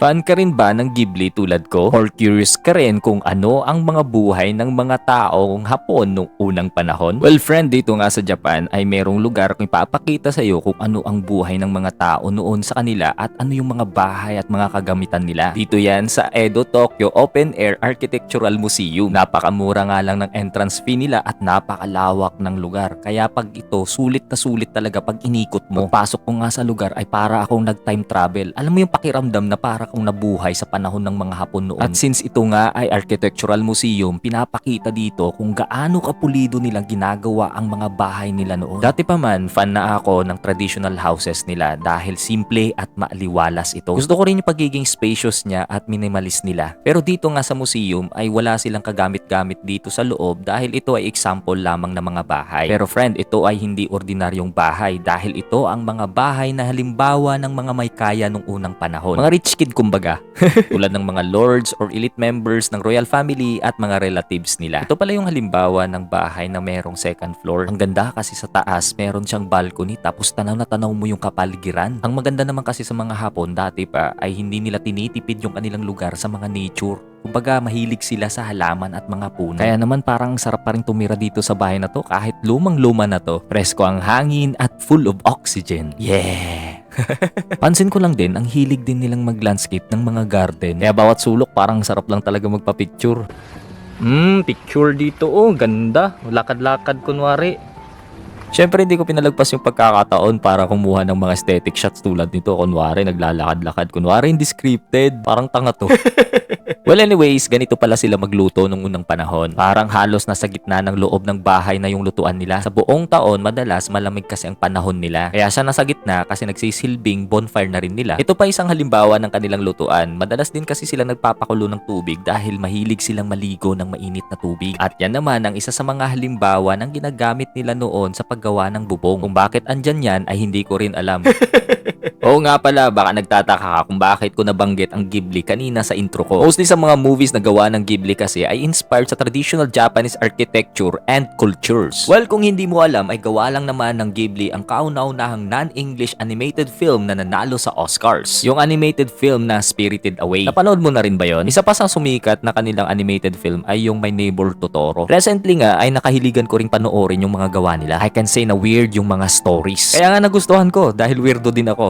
Fan ka rin ba ng Ghibli tulad ko? Or curious ka rin kung ano ang mga buhay ng mga taong Hapon nung unang panahon? Well friend, dito nga sa Japan ay merong lugar kung ipapakita sa iyo kung ano ang buhay ng mga tao noon sa kanila at ano yung mga bahay at mga kagamitan nila. Dito yan sa Edo, Tokyo Open Air Architectural Museum. Napakamura nga lang ng entrance fee nila at napakalawak ng lugar. Kaya pag ito, sulit na sulit talaga pag inikot mo. Pagpasok ko nga sa lugar ay para akong nag-time travel. Alam mo yung pakiramdam na para akong nabuhay sa panahon ng mga Hapon noon. At since ito nga ay architectural museum, pinapakita dito kung gaano kapulido nilang ginagawa ang mga bahay nila noon. Dati pa man, fan na ako ng traditional houses nila dahil simple at maaliwalas ito. Gusto ko rin yung pagiging spacious niya at minimalist nila. Pero dito nga sa museum ay wala silang kagamit-gamit dito sa loob dahil ito ay example lamang ng mga bahay. Pero friend, ito ay hindi ordinaryong bahay dahil ito ang mga bahay na halimbawa ng mga may kaya nung unang panahon. Mga rich kid kumbaga. Tulad ng mga lords or elite members ng royal family at mga relatives nila. Ito pala yung halimbawa ng bahay na merong second floor. Ang ganda kasi sa taas, meron siyang balcony tapos tanaw na tanaw mo yung kapaligiran. Ang maganda naman kasi sa mga Hapon dati pa ay hindi nila tinitipid yung kanilang lugar sa mga nature. Kumbaga mahilig sila sa halaman at mga puno. Kaya naman parang sarap pa rin tumira dito sa bahay na to kahit lumang-luma na to. Presko ang hangin at full of oxygen. Yeah! Pansin ko lang din, ang hilig din nilang mag-landscape ng mga garden. Kaya bawat sulok parang sarap lang talaga magpa-picture. Hmm, picture dito oh, ganda. Lakad-lakad kunwari. Siyempre hindi ko pinalagpas yung pagkakataon para kumuha ng mga aesthetic shots tulad nito. Kunwari naglalakad-lakad, kunwari hindi scripted. Parang tanga to. well anyways, ganito pala sila magluto nung unang panahon. Parang halos nasa gitna ng loob ng bahay na yung lutuan nila. Sa buong taon, madalas malamig kasi ang panahon nila. Kaya siya nasa gitna kasi nagsisilbing bonfire na rin nila. Ito pa isang halimbawa ng kanilang lutuan. Madalas din kasi sila nagpapakulo ng tubig dahil mahilig silang maligo ng mainit na tubig. At yan naman ang isa sa mga halimbawa ng ginagamit nila noon sa paggawa ng bubong. Kung bakit andyan yan ay hindi ko rin alam. Oo nga pala, baka nagtataka ka kung bakit ko nabanggit ang Ghibli kanina sa intro ko. Mostly sa mga movies na gawa ng Ghibli kasi ay inspired sa traditional Japanese architecture and cultures. Well, kung hindi mo alam ay gawa lang naman ng Ghibli ang kauna-unahang non-English animated film na nanalo sa Oscars. Yung animated film na Spirited Away. Napanood mo na rin ba yon? Isa pa sa sumikat na kanilang animated film ay yung My Neighbor Totoro. Recently nga ay nakahiligan ko ring panoorin yung mga gawa nila. I can say na weird yung mga stories. Kaya nga nagustuhan ko dahil weirdo din ako.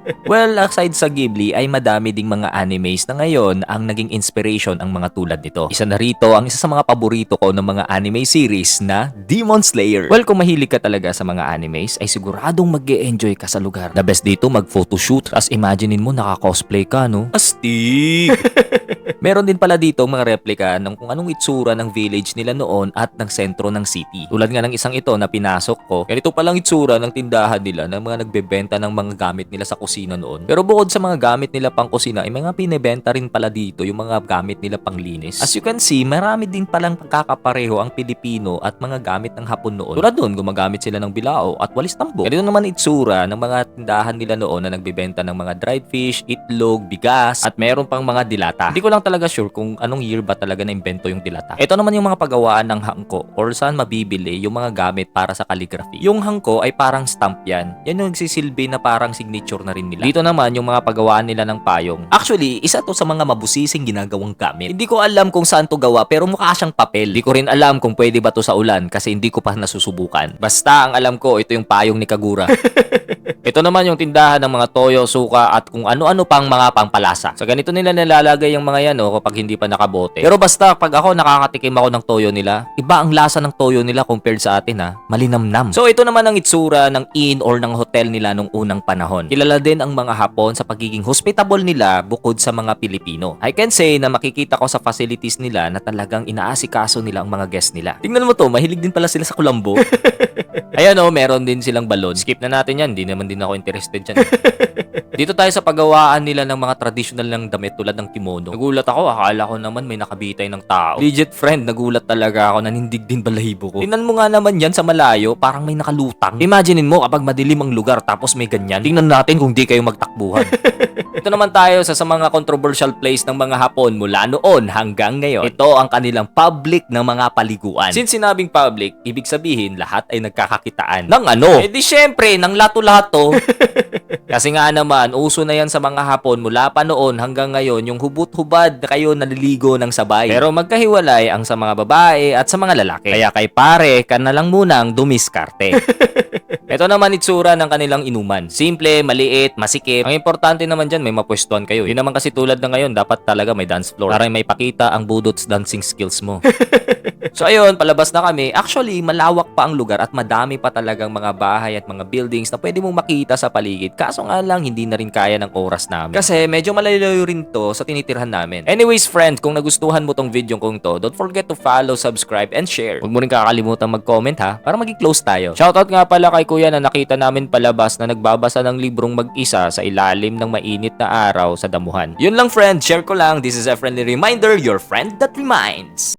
well, aside sa Ghibli ay madami ding mga animes na ngayon ang naging inspiration ang mga tulad nito. Isa na rito ang isa sa mga paborito ko ng mga anime series na Demon Slayer. Well, kung mahilig ka talaga sa mga animes ay siguradong mag enjoy ka sa lugar. The best dito mag-photoshoot. As imaginein mo naka-cosplay ka, no? Astig! Meron din pala dito mga replika ng kung anong itsura ng village nila noon at ng sentro ng city. Tulad nga ng isang ito na pinasok ko, ganito palang itsura ng tindahan nila ng mga nagbebenta ng mga gamit nila sa kusina noon. Pero bukod sa mga gamit nila pang kusina, ay mga pinebenta rin pala dito yung mga gamit nila pang linis. As you can see, marami din palang pagkakapareho ang Pilipino at mga gamit ng Hapon noon. Tulad doon, gumagamit sila ng bilao at walis tambo. Ganito naman itsura ng mga tindahan nila noon na nagbebenta ng mga dried fish, itlog, bigas, at meron pang mga dilata. Hindi ko lang talaga sure kung anong year ba talaga na-invento yung dilata. Ito naman yung mga pagawaan ng hangko or saan mabibili yung mga gamit para sa calligraphy. Yung hangko ay parang stamp yan. Yan yung nagsisilbi na parang signature na rin nila. Dito naman yung mga pagawaan nila ng payong. Actually, isa to sa mga mabusising ginagawang gamit. Hindi ko alam kung saan to gawa pero mukha siyang papel. Hindi ko rin alam kung pwede ba to sa ulan kasi hindi ko pa nasusubukan. Basta ang alam ko, ito yung payong ni Kagura. Ito naman yung tindahan ng mga toyo, suka at kung ano-ano pang mga pangpalasa. Sa ganito nila nilalagay yung mga yan oh, kapag hindi pa nakabote. Pero basta pag ako nakakatikim ako ng toyo nila, iba ang lasa ng toyo nila compared sa atin ha. Malinamnam. So ito naman ang itsura ng inn or ng hotel nila nung unang panahon. Kilala din ang mga Hapon sa pagiging hospitable nila bukod sa mga Pilipino. I can say na makikita ko sa facilities nila na talagang inaasikaso nila ang mga guests nila. Tingnan mo to, mahilig din pala sila sa kulambo. Ayan o, meron din silang balon. Skip na natin yan, di naman din ako interested dyan. Dito tayo sa paggawaan nila ng mga traditional ng damit tulad ng kimono. Nagulat ako, akala ko naman may nakabitay ng tao. Legit friend, nagulat talaga ako, nanindig din balahibo ko. Tingnan mo nga naman yan sa malayo, parang may nakalutang. Imaginein mo kapag madilim ang lugar tapos may ganyan. Tingnan natin kung di kayo magtakbuhan. Ito naman tayo sa, sa mga controversial place ng mga Hapon mula noon hanggang ngayon. Ito ang kanilang public ng mga paliguan. Since sinabing public, ibig sabihin lahat ay nagkakakitaan. Ng ano? Eh di syempre, ng lato-lato. Kasi nga naman, uso na yan sa mga Hapon mula pa noon hanggang ngayon yung hubot-hubad na kayo naliligo ng sabay. Pero magkahiwalay ang sa mga babae at sa mga lalaki. Kaya kay pare, ka na lang munang dumiskarte. Ito naman itsura ng kanilang inuman. Simple, maliit, masikip. Ang importante naman dyan, may mapwestuhan kayo. Hindi naman kasi tulad na ngayon, dapat talaga may dance floor. Para may pakita ang budots dancing skills mo. So ayun, palabas na kami. Actually, malawak pa ang lugar at madami pa talagang mga bahay at mga buildings na pwede mong makita sa paligid. Kaso nga lang, hindi na rin kaya ng oras namin. Kasi medyo malayo rin to sa tinitirhan namin. Anyways, friend, kung nagustuhan mo tong video kong to, don't forget to follow, subscribe, and share. Huwag mo rin kakalimutan mag-comment ha, para maging close tayo. Shoutout nga pala kay kuya na nakita namin palabas na nagbabasa ng librong mag-isa sa ilalim ng mainit na araw sa damuhan. Yun lang friend, share ko lang. This is a friendly reminder, your friend that reminds.